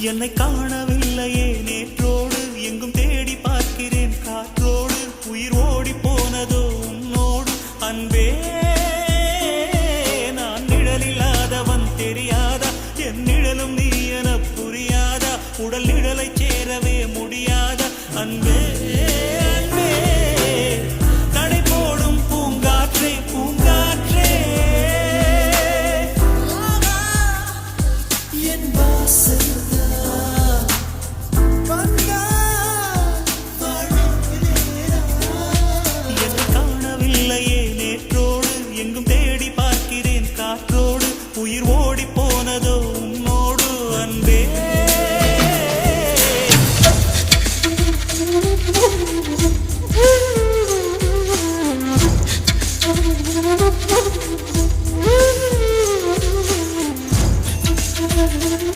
என்னை காணவில்லையே. நேற்றோடு எங்கும் தேடி பார்க்கிறேன். காற்றோடு உயிர் ஓடி போனதோ உன்னோடு அன்பே. நான் நிழலில்லாதவன் தெரியாதா? என் நிழலும் நீ என புரியாதா? உடல் நிழலை சேரவே முடியாத? அன்பே அன்பே. போனதோ உன்னோடு அன்பே.